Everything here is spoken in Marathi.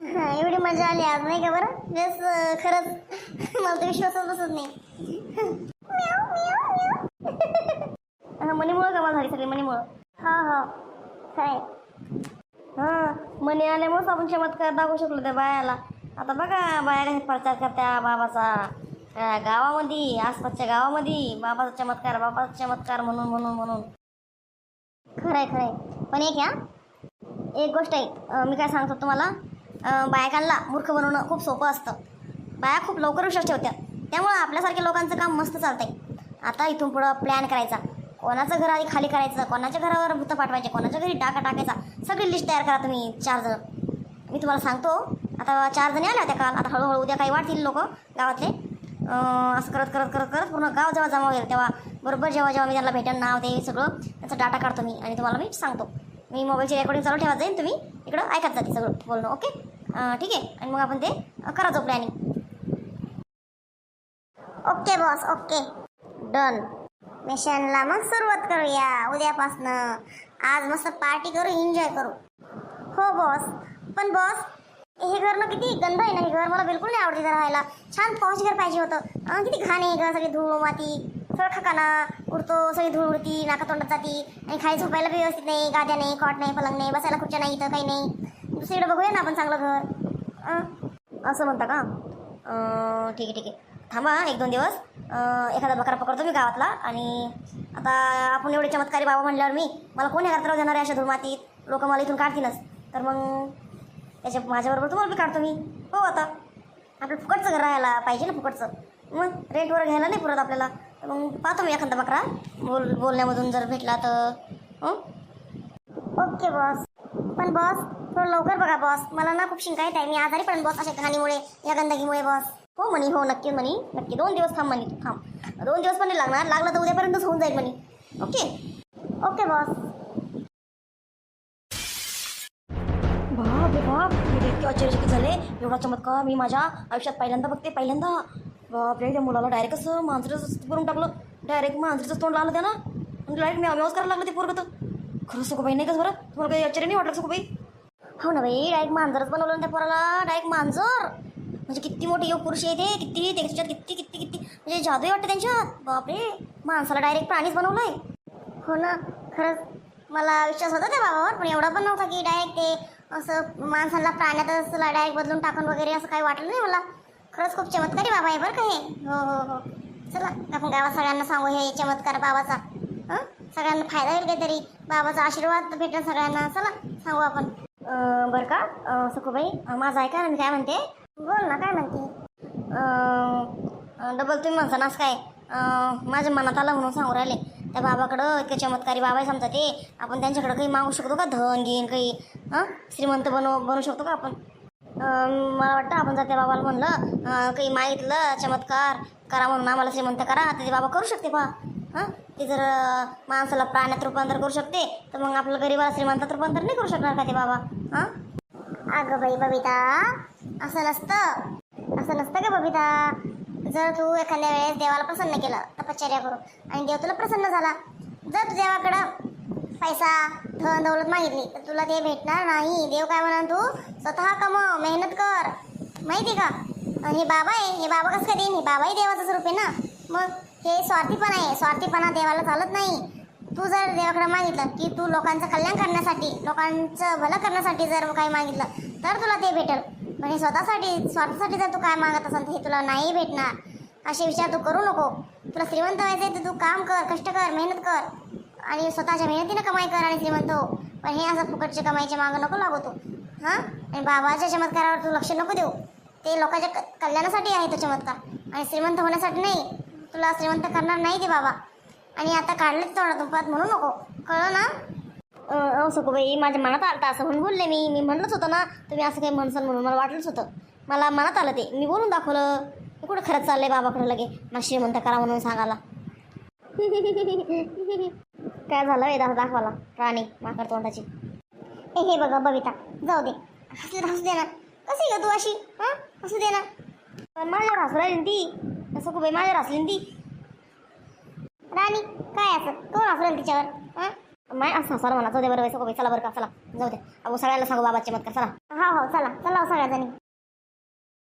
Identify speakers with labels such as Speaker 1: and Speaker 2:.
Speaker 1: एवढी मजा आली आज नाही का बरं? जस खरंच मला तर विश्वासच बसत नाही. हा, मनीमुळं कमाल झाली सगळी मनीमुळं हा हा. काय? हा मनी आल्यामुळंच आपण चमत्कार दाखवू शकलो त्या बायाला. आता बघा बायाला प्रचार करत्या बाबाचा. गावामध्ये आसपासच्या गावामध्ये बाबाचा चमत्कार बाबाचा चमत्कार म्हणून म्हणून म्हणून. खरं आहे खरं आहे पण एक ह्या एक गोष्ट आहे मी काय सांगतो तुम्हाला बायकांना मूर्ख बनवणं खूप सोपं असतं. बाया खूप लवकर विश्वास ठेवत्या. त्यामुळं आपल्यासारख्या लोकांचं काम मस्त चालतं आहे आता इथून पुढं प्लॅन करायचा. कोणाचं घर आधी खाली करायचं कोणाच्या घरावर भूतं पाठवायचे कोणाच्या घरी टाका टाकायचा सगळी लिस्ट तयार करा तुम्ही चार जण. मी तुम्हाला सांगतो आता चार जणी आल्या होत्या काल आता हळूहळू उद्या काही वाढतील लोक गावातले. असं करत करत करत करत पूर्ण गाव जेव्हा जमा होईल. तेव्हा बरोबर जेव्हा जेव्हा मी त्यांना भेटेन नाव ते सगळं त्याचा डाटा काढतो मी आणि तुम्हाला मी सांगतो. मी मोबाईलची रेकॉर्डिंग चालू ठेवत जाईन तुम्ही इकडं ऐकत जाते सगळं बोलणं ओके ठीक आहे. आणि मग आपण ते करा करायचो planning okay boss okay done मिशनला मग सुरुवात करूया. उद्यापासनं. आज मस्त पार्टी करू एन्जॉय करू. हो बॉस पण बॉस हे घर ना किती गंध आहे ना हे घर. मला बिलकुल नाही आवडते इथं राहायला. छान पॉश घर पाहिजे होतं. किती घाण आहे घर. सगळी धूळ माती सगळं खकाना उडतो. सगळी धूळ उडती. नाका तोंडात जाती. आणि खाली झोपायला व्यवस्थित नाही. गाद्या नाही कॉट नाही पलंग नाही. बसायला खुर्च्या नाही इथं काही नाही. दुसरीकडे बघूया ना आपण चांगलं घर. असं म्हणता का? ठीक आहे ठीक आहे. थांबा एक दोन दिवस. एखादा बकरा पकडतो मी गावातला. आणि आता आपण एवढे चमत्कारी बाबा म्हणल्यावर मी मला कोण एखादा देणार आहे अशा धुळमातीत लोक मला इथून काढतीलच. तर मग त्याच्या माझ्याबरोबर तुम्हाला बी काढतो मी. हो आता. आपलं फुकटचं घर राहायला पाहिजे ना फुकटचं. मग रेटवर घ्यायला नाही पुरत आपल्याला. मग पाहतो मी एखादा बकरा. बोल बोलण्यामधून जर भेटला तर. ओके बॉस पण बॉस थोडं लवकर बघा बॉस मला ना खूप शिंकायत आहे. मी आजारी पण बॉस अशा घाणीमुळे या गंदगीमुळे बॉस हो म्हणी हो नक्की म्हणी. नक्की दोन दिवस थांब म्हणी. थांब. दोन दिवस पण नाही लागणार. लागलं तर उद्यापर्यंतच होऊन जाईल म्हणी. ओके? ओके बॉस बाप मी इतके आश्चर्यचकित झाले. एवढा चमत्कार मी माझ्या आयुष्यात पहिल्यांदा बघते पहिल्यांदा. बाप रे त्या मुलाला डायरेक्ट असं मांजरच करून टाकलं. डायरेक्ट मांजरीचं तोंड लागलं त्यानं. म्हणजे आणि डायरेक्ट मी अमेवच करायला लागलं ते पोरगं तर. खरं सुखबाई नाही का बरं? तुम्हाला काही आश्चर्य नाही वाटलं सुखबाई? हो ना बाई डायरेक्ट मांजरच बनवलं ना त्या पोराला. डायरेक्ट मांजर. म्हणजे किती मोठे योग पुरुष आहे ते. किती त्याच्यात किती किती किती. म्हणजे जादूही वाटतं त्यांच्यात. बापरे माणसाला डायरेक्ट प्राणीच बनवलंय. हो ना खरंच मला विश्वास होता त्या बाबावर पण एवढा पण नव्हता की डायरेक्ट ते असं माणसाला प्राण्यातच लढाई बदलून टाकून वगैरे असं काही वाटलं नाही मला? खरंच खूप चमत्कारी बाबा आहे बरं का हे. हो हो हो. चला आपण गावात सगळ्यांना सांगू हे चमत्कार बाबाचा. हं? सगळ्यांना फायदा होईल काहीतरी. बाबाचा आशीर्वाद भेटेल सगळ्यांना. चला सांगू आपण. बरं का? सखूबाई माझं ऐका ना मी काय म्हणते? बोल ना काय म्हणते? डबल तुम्ही म्हणता नास काय? माझ्या मनात आलं म्हणून सांगू राहिले. त्या बाबाकडं इतके चमत्कारी बाबा आहे समजा ते. आपण त्यांच्याकडं काही मागू शकतो का? धन घेईन काही हां? श्रीमंत बनव बनवू शकतो का आपण? मला वाटतं आपण जर त्या बाबाला म्हणलं काही मागितलं चमत्कार करा म्हणून आम्हाला श्रीमंत करा तर ते बाबा करू शकते पहा हां? ते जर माणसाला प्राण्यात रूपांतर करू शकते तर मग आपलं गरीबाला श्रीमंतात रूपांतर नाही करू शकणार का ते बाबा? हां? अगं बाई बबिता असं नसतं. असं नसतं का बबिता? जर तू एखाद्या वेळेस देवाला प्रसन्न केलं तपश्चर्या करू आणि देव तुला प्रसन्न झाला जर तू देवाकडं पैसा धन दौलत मागितली तर तुला ते भेटणार नाही. देव काय म्हणा तू? स्वतः कमव मेहनत कर. माहिती का? आणि हे बाबा आहे हे बाबा कसं काय देईन? हे बाबाही देवाचं स्वरूप आहे ना? मग हे स्वार्थीपणा आहे. स्वार्थीपणा देवाला चालत नाही. तू जर देवाकडे मागितलं की तू लोकांचं कल्याण करण्यासाठी लोकांचं भलं करण्यासाठी जर काही मागितलं तर तुला ते भेटेल. पण हे स्वतःसाठी स्वार्थासाठी जर तू काय मागत असेल तर हे तुला नाही भेटणार. असे विचार तू करू नको. तुला श्रीमंत व्हायचं आहे तर तू काम कर कष्ट कर मेहनत कर. आणि स्वतःच्या मेहनतीनं कमाई कर आणि श्रीमंत हो. पण हे असं फुकटचे कमाईच्या मागं नको लागू तू. हां? आणि बाबाच्या चमत्कारावर तू लक्ष नको देऊ. ते लोकांच्या क- कल्याणासाठी आहे तो चमत्कार. आणि श्रीमंत होण्यासाठी नाही. तुला श्रीमंत करणार नाही ते बाबा. आणि आता काढलंच तोंडातून तुपात म्हणू नको. कळलं ना? अं, सखूबाई माझ्या मनात आलं असं म्हणून बोलले मी. मी म्हणलंच होतं ना तुम्ही असं काही म्हणसाल म्हणून मला वाटलंच होतं. मला मनात आलं ते. मी बोलून दाखवलं. कुठं खरंच चाललं आहे बाबाकडे लगे? मला श्रीमंत करा म्हणून सांगायला. काय झालं वेदा दाखवाला प्राणी माकड तोंडाची. ए हे बघा बबिता जाऊ दे. हसले हसू दे ना. कशी ग तू अशी? हां? हसू दे ना. पण माझ्यावर हसू राहिली ना ती. असं खूप माझ्यावर हसली ती. राणी काय असं? कोण असं तिच्यावर? हां? माय असं हसायला म्हणा. जाऊ दे बरं सगळं चला बरं का चला. जाऊ दे. अगो सगळ्याला सांगू बाबा चमत्कार चला. हा हो चला. चला सगळ्या जणी